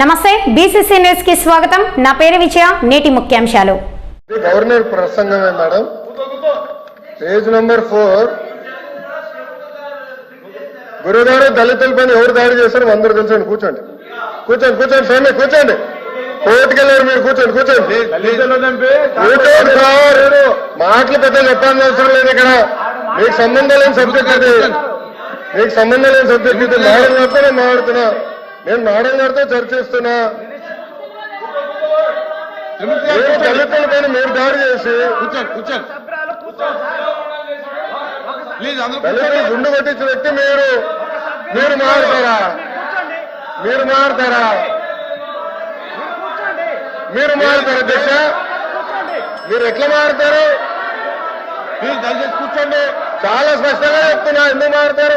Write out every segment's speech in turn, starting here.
నమస్తే బీసీసీ న్యూస్కి స్వాగతం. నా పేరు విజయ నేటి ముఖ్యాంశాలు. గవర్నర్ ప్రసంగమే మేడం. Page number four. గురుగారు దళితులపైన ఎవరు దాడి చేశారు అందరూ తెలుసండి. కూర్చోండి. కూర్చోండి కూర్చోండి స్వామి కూర్చోండి. కోర్టుకెళ్ళారు మీరు కూర్చోండి కూర్చోండి. కూర్చోండి సార్. మాటలు పెద్ద చెప్పాల్సిన అవసరం లేదు ఇక్కడ. మీకు సంబంధం లేని సబ్జెక్ట్ ఇది. మీకు సంబంధం లేని సబ్జెక్ట్ ఇది. మేడం గారితో నేను మాట్లాడుతున్నా. నేను మేడం గారితో చర్చిస్తున్నా. మీరు దళితుల పైన మీరు దాడి చేసి దళితులు గుండు కొట్టించిన వ్యక్తి మీరు. మీరు మారుతారా? మీరు మారుతారా? మీరు మారుతారా అధ్యక్ష మీరు ఎట్లా మారుతారు? ప్లీజ్ దయచేసి కూర్చోండి. చాలా స్పష్టంగా చెప్తున్నా ఎందుకు మారుతారు?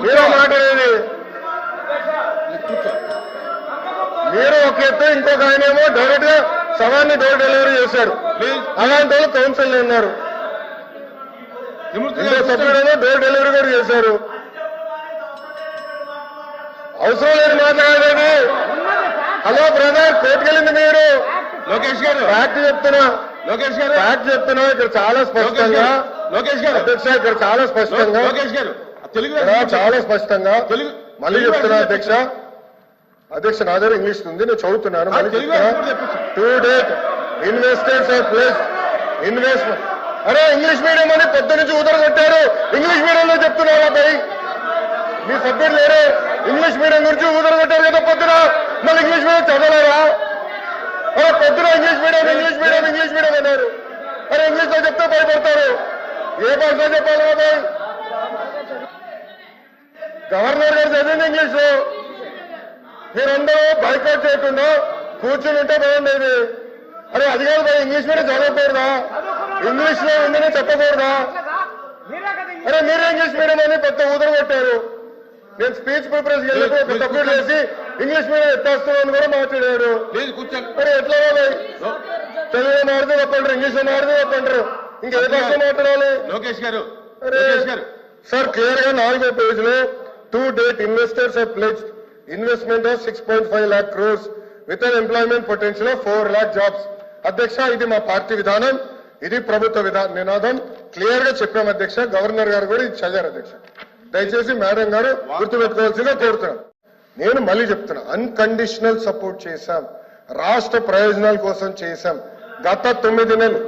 మీరు మాట్లాడేది మీరు ఒక ఎత్తు ఇంకొక ఆయన ఏమో డైరెక్ట్గా సవాన్ని డోర్ డెలివరీ చేశారు. ప్లీజ్ అలాంటి వాళ్ళు కౌన్సిల్ ఉన్నారు. ఇంకో. సభ్యుడేమో డోర్ డెలివరీ కూడా చేశారు. అవసరం లేదు మాట్లాడేది హలో బ్రదర్ కోర్టుకెళ్ళింది మీరు? లోకేష్ గారు. ఫ్యాక్ట్ చెప్తున్నా. లోకేష్ గారు. ఫ్యాక్ట్ చెప్తున్నా. ఇక్కడ చాలా స్పష్టంగా. లోకేష్ గారు. అధ్యక్ష ఇక్కడ చాలా స్పష్టంగా. లోకేష్ గారు. చాలా స్పష్టంగా తెలుగు మళ్ళీ చెప్తున్నా అధ్యక్ష. అధ్యక్ష నా దగ్గర ఇంగ్లీష్ ఉంది నేను చదువుతున్నాను. To date investors of place investment అరే ఇంగ్లీష్ మీడియం అని పొద్దు నుంచి ఉదర కొట్టారు. ఇంగ్లీష్ మీడియంలో చెప్తున్నారా భయ్ మీ సభ్యుడు లేరు. ఇంగ్లీష్ మీడియం గురించి ఉదర కొట్టారు కదా పొద్దున. మళ్ళీ ఇంగ్లీష్ మీడియం చదవలేరా అరే పొద్దున English medium English medium English medium అన్నారు. అరే ఇంగ్లీష్లో చెప్తే భయపడతారు. ఏ భాషలో చెప్పాలి బాబాయ్ గవర్నర్ గారు చదివింది ఇంగ్లీష్ మీరందరూ బైకౌట్ చేయకుండా కూర్చుని ఉంటే బాగుండేది అరే అది కాదు ఇంగ్లీష్ మీడియం చదవకూడదా? ఇంగ్లీష్లో ఉందని చెప్పకూడదా? అరే మీరే ఇంగ్లీష్ మీడియం అని పెద్ద ఊదర కొట్టారు. నేను స్పీచ్ ప్రిపరేషన్ వెళ్ళినప్పుడు ఒక సభ్యుడు వేసి ఇంగ్లీష్ మీడియం ఎత్తేస్తామని కూడా మాట్లాడారు. మరి ఎట్లా వాళ్ళు తెలుగులో మాడితే చెప్పంటారు ఇంగ్లీష్ మాడితే చెప్పంటారు ఇంకా భాష మాట్లాడాలి. లోకేష్ గారు అరే లోకేష్ గారు. సార్ క్లియర్గా నాలుగో page to date investors have pledged investment of six point five lakh crores with an employment potential of four lakh jobs అధ్యక్ష ఇది మా పార్టీ విధానం ఇది ప్రభుత్వ విధానం నినాదం. క్లియర్గా చెప్పాం అధ్యక్ష గవర్నర్ గారు కూడా ఇది చదివారు అధ్యక్ష. దయచేసి మేడం గారు గుర్తుపెట్టుకోవాల్సిందిగా కోరుతున్నాం. నేను మళ్ళీ చెప్తున్నా అన్కండిషనల్ సపోర్ట్ చేశాం రాష్ట్ర ప్రయోజనాల కోసం చేశాం. గత తొమ్మిది నెలలు.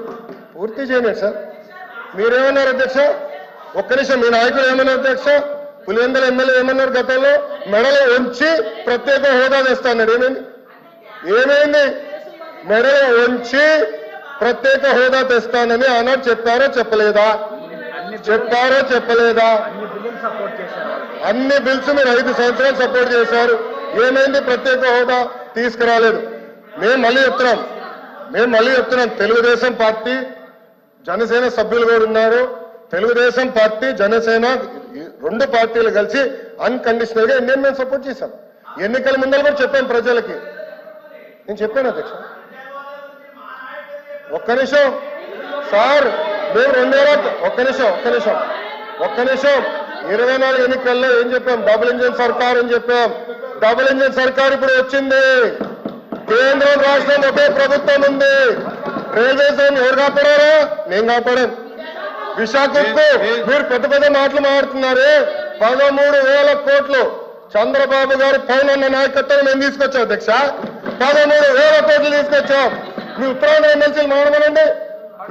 పూర్తి చేయండి సార్. మీరేమన్నారు అధ్యక్ష? ఒక్క నిమిషం మీ నాయకులు ఏమన్నారు అధ్యక్ష? పులివెందుల ఎమ్మెల్యే ఏమన్నారు గతంలో? మెడలో ఉంచి ప్రత్యేక హోదా తెస్తాన్నాడు. ఏమైంది? ఏమైంది? మెడలో ఉంచి ప్రత్యేక హోదా తెస్తానని ఆనాడు చెప్పారో చెప్పలేదా? చెప్పారో చెప్పలేదా? అన్ని బిల్స్ మీరు ఐదు సంవత్సరాలు సపోర్ట్ చేశారు. ఏమైంది? ప్రత్యేక హోదా తీసుకురాలేదు. మేము మళ్ళీ చెప్తున్నాం. మేము మళ్ళీ చెప్తున్నాం. తెలుగుదేశం పార్టీ జనసేన సభ్యులు కూడా ఉన్నారు. తెలుగుదేశం పార్టీ జనసేన రెండు పార్టీలు కలిసి అన్కండిషనల్గా ఇండియన్ మేము సపోర్ట్ చేశాం. ఎన్నికల ముందర కూడా చెప్పాం ప్రజలకి. నేను చెప్పాను అధ్యక్ష. ఒక్క నిమిషం. సార్ మేము రెండు వేల ఒక్క నిమిషం ఒక్క నిమిషం. ఒక్క నిమిషం. ఇరవై నాలుగు ఎన్నికల్లో ఏం చెప్పాం? డబుల్ ఇంజిన్ సర్కార్ అని చెప్పాం. డబుల్ ఇంజిన్ సర్కార్ ఇప్పుడు వచ్చింది. కేంద్రం రాష్ట్రం ఒకే ప్రభుత్వం ఉంది. రైల్వే జోన్ ఎవరు కాపాడారు? నేను కాపాడాను విశాఖకు మీరు పెద్ద పెద్ద మాటలు మాట్లాడుతున్నారు. పదమూడు వేల కోట్లు చంద్రబాబు గారి పైన నాయకత్వం మేము తీసుకొచ్చాం అధ్యక్ష. పదమూడు వేల కోట్లు తీసుకొచ్చాం. మీ ఉత్తరాంధ్ర ఎమ్మెల్సీలు మాడమనండి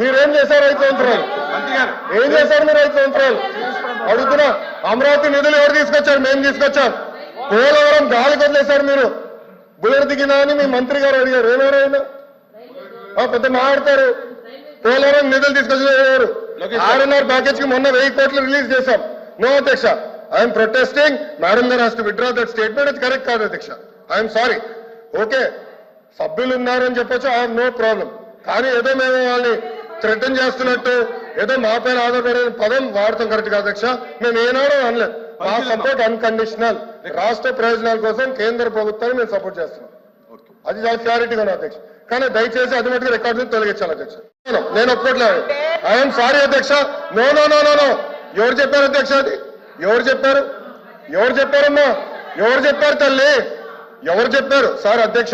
మీరేం చేశారు ఐదు సంవత్సరాలు ఏం చేశారు మీరు ఐదు సంవత్సరాలు అడుగుతున్నా అమరావతి నిధులు ఎవరు తీసుకొచ్చారు? మేము తీసుకొచ్చాం. పోలవరం గాలి వదిలేశారు మీరు. బుల్లెట్ దిగినా అని మీ మంత్రి గారు అడిగారు. ఆ, పెద్ద మాట్లాడతారు. పోలవరం నిధులు గారు. ఆర్ఎన్ఆర్ ప్యాకేజ్కి మొన్న వెయ్యి కోట్లు రిలీజ్ చేశాం. నో అధ్యక్ష. ఐఎమ్ ప్రొటెస్టింగ్ మేడం గారు has to withdraw that statement అది కరెక్ట్ కాదు అధ్యక్ష. ఐఎమ్ సారీ ఓకే సభ్యులు ఉన్నారని చెప్పొచ్చు. ఐ నో ప్రాబ్లం కానీ ఏదో మేము వాళ్ళని థ్రెటన్ చేస్తున్నట్టు ఏదో మా పైన ఆధారపడే పదం వాడతాం. కరెక్ట్ కాదు అధ్యక్ష. మేము ఏనాడో అనలేదు మా సపోర్ట్ అన్కండిషనల్ రాష్ట్ర ప్రయోజనాల కోసం కేంద్ర ప్రభుత్వాన్ని మేము సపోర్ట్ చేస్తున్నాం. అది చాలా క్లారిటీగా ఉంది అధ్యక్ష. కానీ దయచేసి అది మటుకు రికార్డు నుంచి తొలగించాలి అధ్యక్ష. నేను- ఒప్పుకోవట్లేదు ఐఎమ్ సారీ అధ్యక్ష. No no no no no ఎవరు చెప్పారు అధ్యక్ష అది? ఎవరు చెప్పారు? ఎవరు చెప్పారమ్మా? ఎవరు చెప్పారు తల్లి? ఎవరు చెప్పారు? సార్ అధ్యక్ష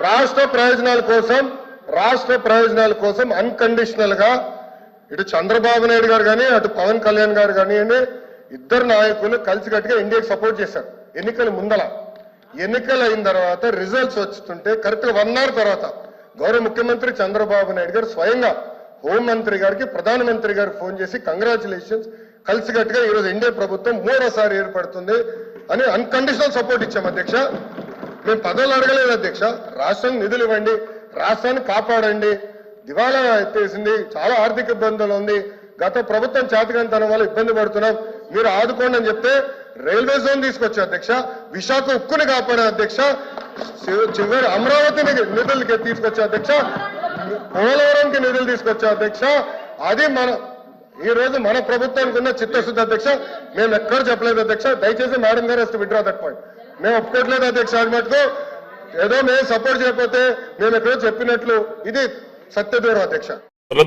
రాష్ట్ర ప్రయోజనాల కోసం రాష్ట్ర ప్రయోజనాల కోసం అన్కండిషనల్గా ఇటు చంద్రబాబు నాయుడు గారు కానీ అటు పవన్ కళ్యాణ్ గారు కానివ్వండి ఇద్దరు నాయకులు కలిసికట్టుగా ఇండియాకి సపోర్ట్ చేశారు. ఎన్నికల ముందల. ఎన్నికలు అయిన తర్వాత రిజల్ట్స్ వస్తుంటే కరెక్ట్గా వన్ అవర్ తర్వాత గౌరవ ముఖ్యమంత్రి చంద్రబాబు నాయుడు గారు స్వయంగా హోంమంత్రి గారికి ప్రధానమంత్రి గారికి ఫోన్ చేసి కంగ్రాచులేషన్స్. కలిసికట్టుగా ఈరోజు ఎన్డీఏ ప్రభుత్వం మూడోసారి ఏర్పడుతుంది అని అన్కండిషనల్ సపోర్ట్ ఇచ్చాం అధ్యక్ష. మేము పదవులు అడగలేదు అధ్యక్ష. రాష్ట్రం నిధులు ఇవ్వండి రాష్ట్రాన్ని కాపాడండి. దివాలా ఎత్తేసింది చాలా ఆర్థిక ఇబ్బందులు ఉంది. గత ప్రభుత్వం చేతకంతనం వల్ల ఇబ్బంది పడుతున్నాం. మీరు ఆదుకోండి అని చెప్తే రైల్వే జోన్ తీసుకొచ్చా అధ్యక్ష? విశాఖ ఉక్కుని కాపాడే అధ్యక్ష. చివరి అమరావతిని నిధులకి తీసుకొచ్చా అధ్యక్ష? పోలవరంకి నిధులు తీసుకొచ్చా అధ్యక్ష? అది మన ఈ రోజు మన ప్రభుత్వానికి ఉన్న చిత్తశుద్ధి అధ్యక్ష. మేము ఎక్కడ చెప్పలేదు అధ్యక్ష. దయచేసి మేడం గారు వస్తే విడ్రా దట్ పాయింట్ మేము ఒప్పుకోవట్లేదు అధ్యక్ష అది మటుకు. ఏదో మేము సపోర్ట్ చేయకపోతే మేము ఎక్కడో చెప్పినట్లు. ఇది సత్యదూరం అధ్యక్ష.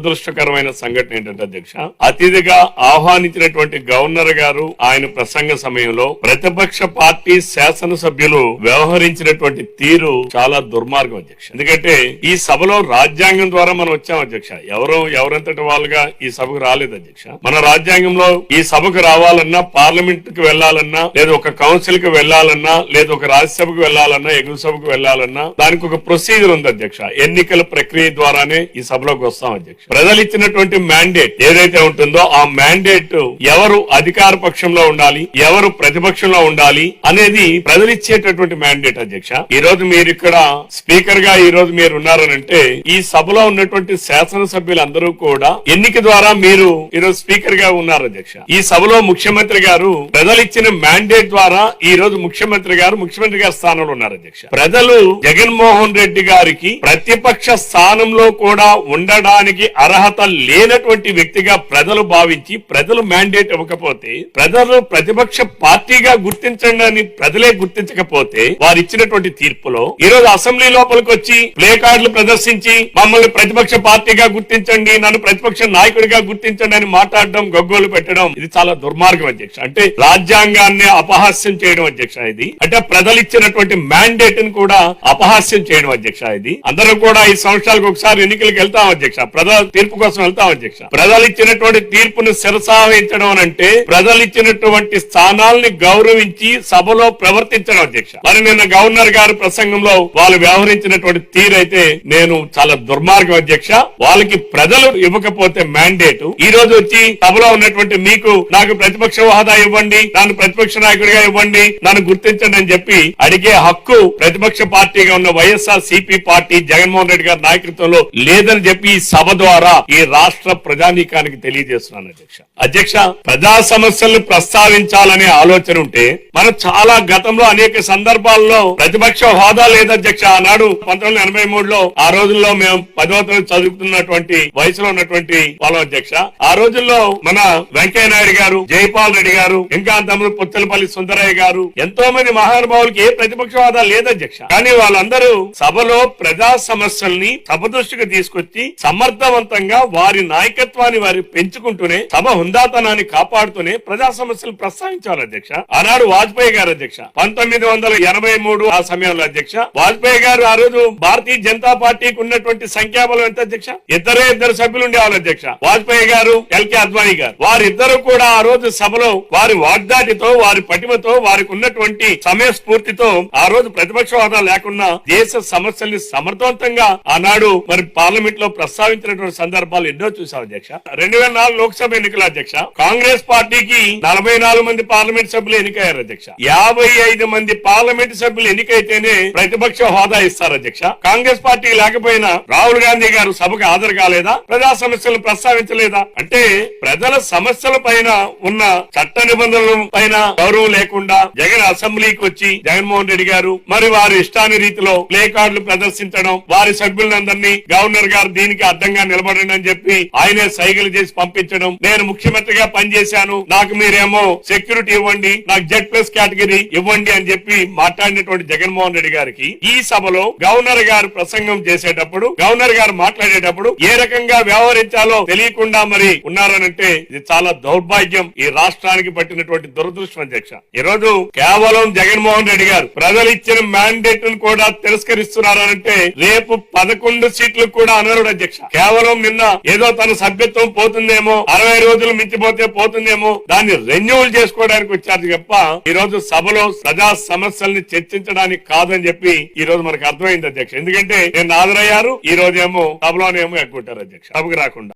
దురదృష్టకరమైన సంఘటన ఏంటంటే అధ్యక్ష అతిథిగా ఆహ్వానించినటువంటి గవర్నర్ గారు ఆయన ప్రసంగ సమయంలో ప్రతిపక్ష పార్టీ శాసనసభ్యులు వ్యవహరించినటువంటి తీరు చాలా దుర్మార్గం అధ్యక్ష. ఎందుకంటే ఈ సభలో రాజ్యాంగం ద్వారా మనం వచ్చాం అధ్యక్ష. ఎవరు ఎవరంతటి వాళ్ళుగా ఈ సభకు రాలేదు అధ్యక్ష. మన రాజ్యాంగంలో ఈ సభకు రావాలన్నా పార్లమెంట్కు వెళ్ళాలన్నా లేదా ఒక కౌన్సిల్కి వెళ్ళాలన్నా లేదా ఒక రాజ్యసభకు వెళ్ళాలన్నా ఎగువ సభకు వెళ్ళాలన్నా దానికి ఒక ప్రొసీజర్ ఉంది అధ్యక్ష. ఎన్నికల ప్రక్రియ ద్వారానే ఈ సభలోకి వస్తాం అధ్యక్ష. ప్రజలు ఇచ్చినటువంటి మ్యాండేట్ ఏదైతే ఉంటుందో ఆ మ్యాండేట్ ఎవరు అధికార పక్షంలో ఉండాలి ఎవరు ప్రతిపక్షంలో ఉండాలి అనేది ప్రజలు ఇచ్చేటటువంటి మ్యాండేట్ అధ్యక్ష. ఈ రోజు మీరు ఇక్కడ స్పీకర్గా ఈ రోజు మీరు ఉన్నారనంటే ఈ సభలో ఉన్నటువంటి శాసనసభ్యులందరూ కూడా ఎన్నిక ద్వారా మీరు ఈ రోజు స్పీకర్గా ఉన్నారు అధ్యక్ష. ఈ సభలో ముఖ్యమంత్రి గారు ప్రజలు ఇచ్చిన మ్యాండేట్ ద్వారా ఈ రోజు ముఖ్యమంత్రి గారు ముఖ్యమంత్రి గారి స్థానంలో ఉన్నారు అధ్యక్ష. ప్రజలు జగన్మోహన్ రెడ్డి గారికి ప్రతిపక్ష స్థానంలో కూడా ఉండడానికి అర్హత లేనటువంటి వ్యక్తిగా ప్రజలు భావించి ప్రజలు మ్యాండేట్ ఇవ్వకపోతే ప్రజలు ప్రతిపక్ష పార్టీగా గుర్తించడానికి ప్రజలే గుర్తించకపోతే వారు ఇచ్చినటువంటి తీర్పులో ఈ రోజు అసెంబ్లీ లోపలికి వచ్చి ప్లే కార్డులు ప్రదర్శించి మమ్మల్ని ప్రతిపక్ష పార్టీగా గుర్తించండి నన్ను ప్రతిపక్ష నాయకుడిగా గుర్తించండి అని మాట్లాడడం గగ్గోలు పెట్టడం ఇది చాలా దుర్మార్గం అధ్యక్ష. అంటే రాజ్యాంగాన్ని అపహాస్యం చేయడం అధ్యక్ష ఇది. అంటే ప్రజలు ఇచ్చినటువంటి మ్యాండేట్ని కూడా అపహాస్యం చేయడం అధ్యక్ష ఇది. అందరూ కూడా ఈ సంవత్సరాలకు ఒకసారి ఎన్నికలకు వెళ్తాం అధ్యక్ష. ప్రజలు తీర్పు కోసం వెళ్తాం అధ్యక్ష. ప్రజలు ఇచ్చినటువంటి తీర్పును శిరసావహించడం అని అంటే ప్రజలు ఇచ్చినటువంటి స్థానాల్ని గౌరవించి సభలో ప్రవర్తించడం అధ్యక్ష. మరి నిన్న గవర్నర్ గారి ప్రసంగంలో వాళ్ళు వ్యవహరించినటువంటి తీరైతే నేను చాలా దుర్మార్గం అధ్యక్ష. వాళ్ళకి ప్రజలు ఇవ్వకపోతే మ్యాండేట్ ఈ రోజు వచ్చి సభలో ఉన్నటువంటి మీకు నాకు ప్రతిపక్ష హోదా ఇవ్వండి నన్ను ప్రతిపక్ష నాయకుడిగా ఇవ్వండి నన్ను గుర్తించండి అని చెప్పి అడిగే హక్కు ప్రతిపక్ష పార్టీగా ఉన్న YSR CP party Jaganmohan Reddy గారి నాయకత్వంలో లేదని చెప్పి ఈ సభ ద్వారా ఈ రాష్ట్ర ప్రజానీకానికి తెలియజేస్తున్నాను అధ్యక్ష. అధ్యక్ష ప్రజా సమస్యలను ప్రస్తావించాలనే ఆలోచన ఉంటే మనం చాలా గతంలో అనేక సందర్భాల్లో ప్రతిపక్ష హోదా లేదు అధ్యక్ష. ఆనాడు పంతొమ్మిది ఎనభై మూడులో ఆ రోజుల్లో మేము పదవ తరగతి చదువుతున్నటువంటి వయసులో ఉన్నటువంటి వాళ్ళ అధ్యక్ష. ఆ రోజుల్లో మన వెంకయ్య నాయుడు గారు జైపాల్ రెడ్డి గారు ఇంకా తమ్ముడు పుత్తలపల్లి సుందరయ్య గారు ఎంతో మంది మహానుభావులకి ఏ ప్రతిపక్ష హోదా లేదు అధ్యక్ష. కానీ వాళ్ళందరూ సభలో ప్రజా సమస్యల్ని సభ దృష్టికి తీసుకొచ్చి సమర్థవంతంగా వారి నాయకత్వాన్ని వారి పెంచుకుంటూనే సభ హుందాతనాన్ని కాపాడుతూనే ప్రజా సమస్యలు ప్రస్తావించాలి అధ్యక్ష. ఆనాడు వాజ్పేయి గారు అధ్యక్ష. పంతొమ్మిది వందల ఎనభై మూడు ఆ సమయంలో అధ్యక్ష. వాజ్పేయి గారు ఆ రోజు భారతీయ జనతా పార్టీకి ఉన్నటువంటి సంఖ్యాబలం ఎంత అధ్యక్ష? ఇద్దరే ఇద్దరు సభ్యులు ఉండేవాళ్ళు అధ్యక్ష. వాజ్పేయి గారు ఎల్కే అద్వానీ గారు. వారిద్దరు కూడా ఆ రోజు సభలో వారి వాగ్దాటితో వారి పటిమతో వారికి ఉన్నటువంటి సమయ స్ఫూర్తితో ఆ రోజు ప్రతిపక్ష హోదా లేకుండా దేశ సమస్యల్ని సమర్థవంతంగా ఆనాడు మరి పార్లమెంట్లో ప్రస్తావించినటువంటి సందర్భాలు ఎన్నో చూసాం అధ్యక్ష. రెండు వేల నాలుగు లోక్సభ ఎన్నికల అధ్యక్ష కాంగ్రెస్ పార్టీకి నలభై నాలుగు మంది పార్లమెంట్ సభ్యులు ఎన్నికయ్యారు అధ్యక్ష. యాభై ఐదు మంది పార్లమెంట్ సభ్యులు ఎన్నికైతేనే ప్రతిపక్ష హోదా ఇస్తారు అధ్యక్ష. కాంగ్రెస్ పార్టీ లేకపోయినా రాహుల్ గాంధీ గారు సభకు హాజరు కాలేదా? ప్రజా సమస్యలను ప్రస్తావించలేదా? అంటే ప్రజల సమస్యల పైన ఉన్న చట్ట నిబంధనల పైన గౌరవం లేకుండా జగన్ అసెంబ్లీకి వచ్చి జగన్మోహన్ రెడ్డి గారు మరి వారి ఇష్టాని రీతిలో ప్లే కార్డులు ప్రదర్శించడం వారి సభ్యులందరినీ గవర్నర్ గారు దీనికి అడ్డంగా దూరంగా నిలబడండి అని చెప్పి ఆయనే సైకిల్ చేసి పంపించడం నేను ముఖ్యమంత్రిగా పనిచేశాను. నాకు మీరేమో సెక్యూరిటీ ఇవ్వండి నాకు జెడ్ ప్లస్ కేటగిరీ ఇవ్వండి అని చెప్పి మాట్లాడినటువంటి జగన్మోహన్ రెడ్డి గారికి ఈ సభలో గవర్నర్ గారు ప్రసంగం చేసేటప్పుడు గవర్నర్ గారు మాట్లాడేటప్పుడు ఏ రకంగా వ్యవహరించాలో తెలియకుండా మరి ఉన్నారనంటే ఇది చాలా దౌర్భాగ్యం ఈ రాష్ట్రానికి పట్టినటువంటి దురదృష్టం అధ్యక్ష. ఈ రోజు కేవలం జగన్మోహన్ రెడ్డి గారు ప్రజలు ఇచ్చిన మ్యాండేట్ను కూడా తిరస్కరిస్తున్నారనంటే రేపు పదకొండు సీట్లు కూడా అనరుడు అధ్యక్ష. కేవలం నిన్న ఏదో తన సభ్యత్వం పోతుందేమో అరవై రోజులు మించిపోతే పోతుందేమో దాన్ని రెన్యువల్ చేసుకోవడానికి వచ్చారు తప్ప ఈ రోజు సభలో ప్రజా సమస్యల్ని చర్చించడానికి కాదని చెప్పి ఈ రోజు మనకు అర్థమైంది అధ్యక్ష. ఎందుకంటే నేను హాజరయ్యారు ఈ రోజేమో సభలోనేమో ఎక్కుంటారు అధ్యక్ష. సభకు రాకుండా.